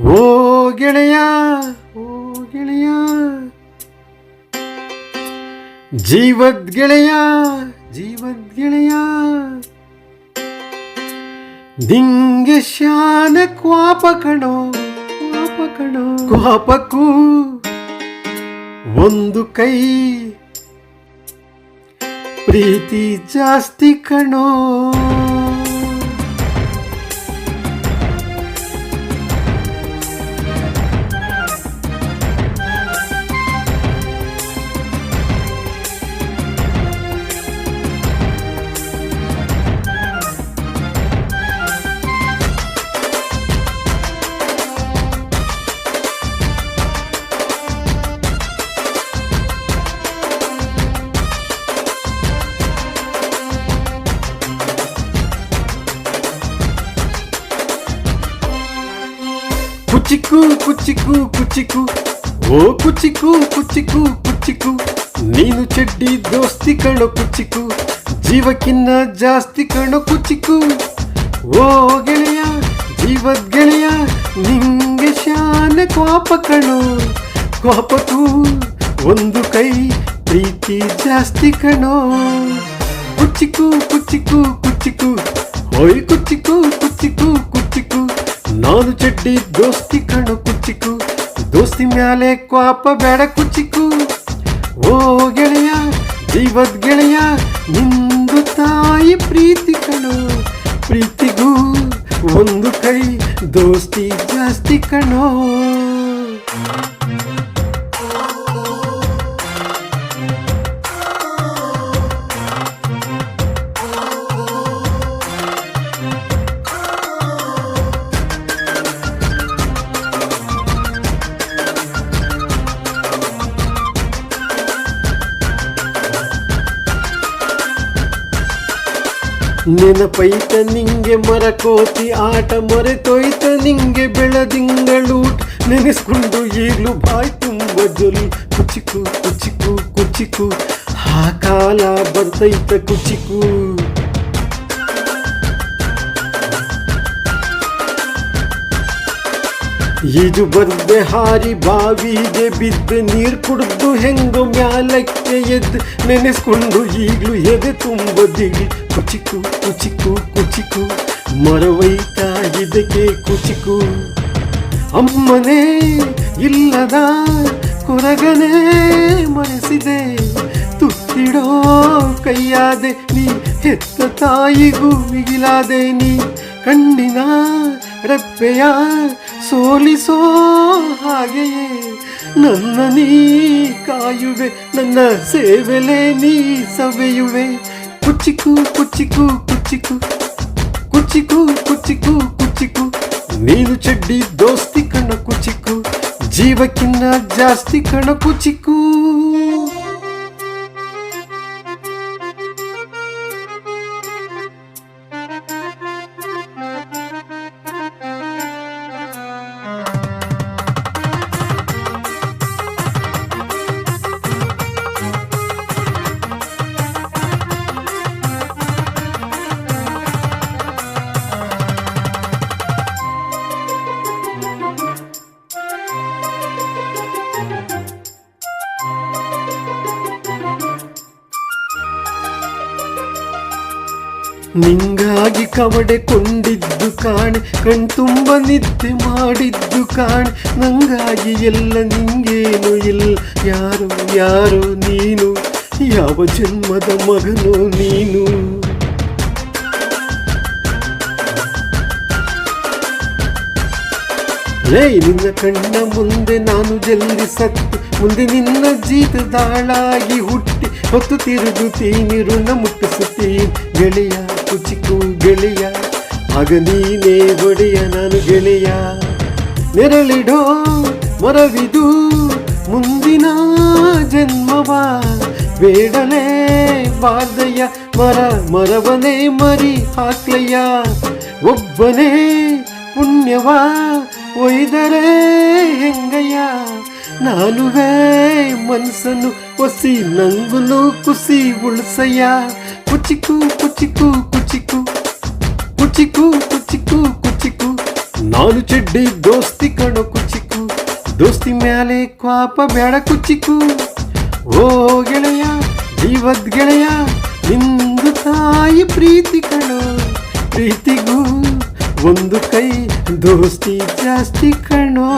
ಓ ಗೆಳೆಯ ಓ ಗೆಳೆಯ. ಜೀವದ್ ಗೆಳೆಯ ಜೀವದ್ ಗೆಳೆಯ. ದಿಂಗೆ ಶಾನ ಕ್ವಾಪ ಕಣೋ ಕ್ವಾಪ ಕಣೋ. ಕ್ವಾಪಕ್ಕೂ ಒಂದು ಕೈ. ಪ್ರೀತಿ ಜಾಸ್ತಿ ಕಣೋ. ಕುಚಿಕು ಕುಚಿಕು ಕುಚಿಕು ಓ ಕುಚಿಕು ಕುಚಿಕು ಕುಚಿಕು ನೀನು ಚಡ್ಡಿ ದೋಸ್ತಿ ಕಣೋ ಕುಚಿಕು ಜೀವಕ್ಕಿನ್ನ ಜಾಸ್ತಿ ಕಣೋ ಕುಚಿಕು ಓ ಗೆಳೆಯ, ಜೀವದ್ ಗೆಳೆಯ, ನಿಂಗೆ ಶಾನ ಕ್ವಾಪ ಕಣೋ. ಕ್ವಾಪಕ್ಕೂ ಒಂದು ಕೈ ಪ್ರೀತಿ ಜಾಸ್ತಿ ಕಣೋ. ಕುಚಿಕು ಕುಚಿಕು ಕುಚಿಕು ಹೋಯ್ ಕುಚಿಕು ಕುಚಿಕು ಕುಚಿಕು ನಾನು ಚಡ್ಡಿ, ದೋಸ್ತಿ ಕಣು ಕುಚ್ಚಿಕು. ದೋಸ್ತಿ ಮ್ಯಾಲೆ ಕ್ವಾಪ ಬೇಡ ಕುಚ್ಚಿಕು. ಓ ಗೆಳೆಯ ಜೀವದ್ ಗೆಳೆಯ, ನಿಂದು ತಾಯಿ ಪ್ರೀತಿ ಕಣು. ಪ್ರೀತಿಗೂ ಒಂದು ಕೈ, ದೋಸ್ತಿ ಜಾಸ್ತಿ ಕಣೋ. ನೆನಪೈತ ನಿಂಗೆ ಮರಕೋತಿ ಆಟ ಮರೆತೋಯ್ತ ನಿಂಗೆ ಬೆಳದಿಂಗಳು. ನೆನೆಸ್ಕೊಂಡು ಈಗಲು ಬಾಯ್ ತುಂಬ ಜೊಲು. ಕುಚಿಕು ಕುಚಿಕು ಕುಚಿಕು. ಆ ಕಾಲ ಬರ್ತೈತ ಕುಚಿಕು. ಈಜು ಬರ್ದೆ ಹಾರಿ ಬಾವಿಗೆ ಬಿದ್ದು ನೀರ್ ಕುಡಿದು ಹೆಂಗು ಮ್ಯಾಲಕ್ಕೆ ಎದ್ದು ನೆನೆಸ್ಕೊಂಡು ಈಗ್ಲೂ ಎದೆ ತುಂಬ ದಿಗಿ ಕುಚಿಕು ಕುಚಿಕು ಕುಚಿಕು, ಮರವೈತಾಗಿದ್ದಕ್ಕೆ ಕುಚಿಕು. ಅಮ್ಮನೇ, ಇಲ್ಲದ ಕೊರಗನೇ ಮರೆಸಿದೆ. ತುತ್ತಿಡೋ ಕೈಯಾದೆ ನೀ, ಹೆತ್ತ ತಾಯಿಗೂ ಮಿಗಿಲಾದೆ ನೀ, ಕಣ್ಣಿನ ರೆಪ್ಪೆಯ ಸೋಲಿಸೋ ಹಾಗೆಯೇ ನನ್ನ ನೀ ಕಾಯುವೆ, ನನ್ನ ಸೇವೆಲೆ ನೀ ಸವೆಯುವೆ. ಕುಚ್ಚಿಕು ಕುಚ್ಚಿಕು ಕುಚ್ಚಿಕು ಕುಚ್ಚಿಕು ಕುಚ್ಚಿಕು ಕುಚ್ಚಿಕು. ನೀನು ಚಡ್ಡಿ ದೋಸ್ತಿ ಕಣ ಕುಚಿಕು ಜೀವಕ್ಕಿನ್ನ ಜಾಸ್ತಿ ಕಣ ಕುಚಿಕು ನಿಂಗಾಗಿ ಕವಡೆ ಕೊಂಡಿದ್ದು ಕಾಣೆ, ಕಣ್ತುಂಬ ನಿದ್ದೆ ಮಾಡಿದ್ದು ಕಾಣೆ. ನಂಗಾಗಿ ಎಲ್ಲ ನಿಂಗೇನು ಇಲ್ಲ, ಯಾರು ಯಾರು ನೀನು? ಯಾವ ಜನ್ಮದ ಮಗನು ನೀನು? ಲೇ ನಿನ್ನ ಕಣ್ಣ ಮುಂದೆ ನಾನು ಜಲ್ದಿ ಸತ್ತು, ಮುಂದೆ ನಿನ್ನ ಜೀತದಾಳಾಗಿ ಹುಟ್ಟಿ, ಹೊತ್ತು ತಿರುಗುತ್ತೀನಿ, ಋಣ ಮುಟ್ಟಿಸುತ್ತೀನಿ. ಗೆಳೆಯ ಕುಚಿಕು ಗೆಳೆಯ. ಆಗ ನೀನೇ ಒಡೆಯ, ನಾನು ಗೆಳೆಯ. ನೆರಳಿಡೋ, ಮರವಿದು, ಮುಂದಿನ ಜನ್ಮವ. ಬೇಡಲೇ ಬಾರ್ದಯ್ಯ ಮರ ಮರವನೇ ಮರಿ ಹಾಕ್ಲಯ್ಯ ಒಬ್ಬನೇ ಪುಣ್ಯವ, ಒಯ್ದರೆ ಹೆಂಗಯ್ಯ. ನಾನುವೇ ಮನ್ಸನ್ನು ಒಸಿ, ನಂಗುನು ಕುಸಿ ಉಳ್ಸಯ್ಯ. ಕುಚಿಕು ಕುಚಿಕು ಕುಚಿಕು ಕುಚಿಕು ಕುಚಿಕು ಕುಚಿಕು. ನಾನು ಚೆಡ್ಡಿ ದೋಸ್ತಿ ಕಣು ಕುಚಿಕು, ದೋಸ್ತಿ ಮ್ಯಾಲೆ ಕ್ವಾಪ ಬೇಡ ಕುಚಿಕು. ಓ ಗೆಳೆಯ, ಜೀವದ್ ಗೆಳೆಯ, ನಿಂದು ತಾಯಿ ಪ್ರೀತಿ ಕಣೋ ಪ್ರೀತಿಗೂ, ಒಂದು ಕೈ ದೋಸ್ತಿ ಜಾಸ್ತಿ ಕಣೋ.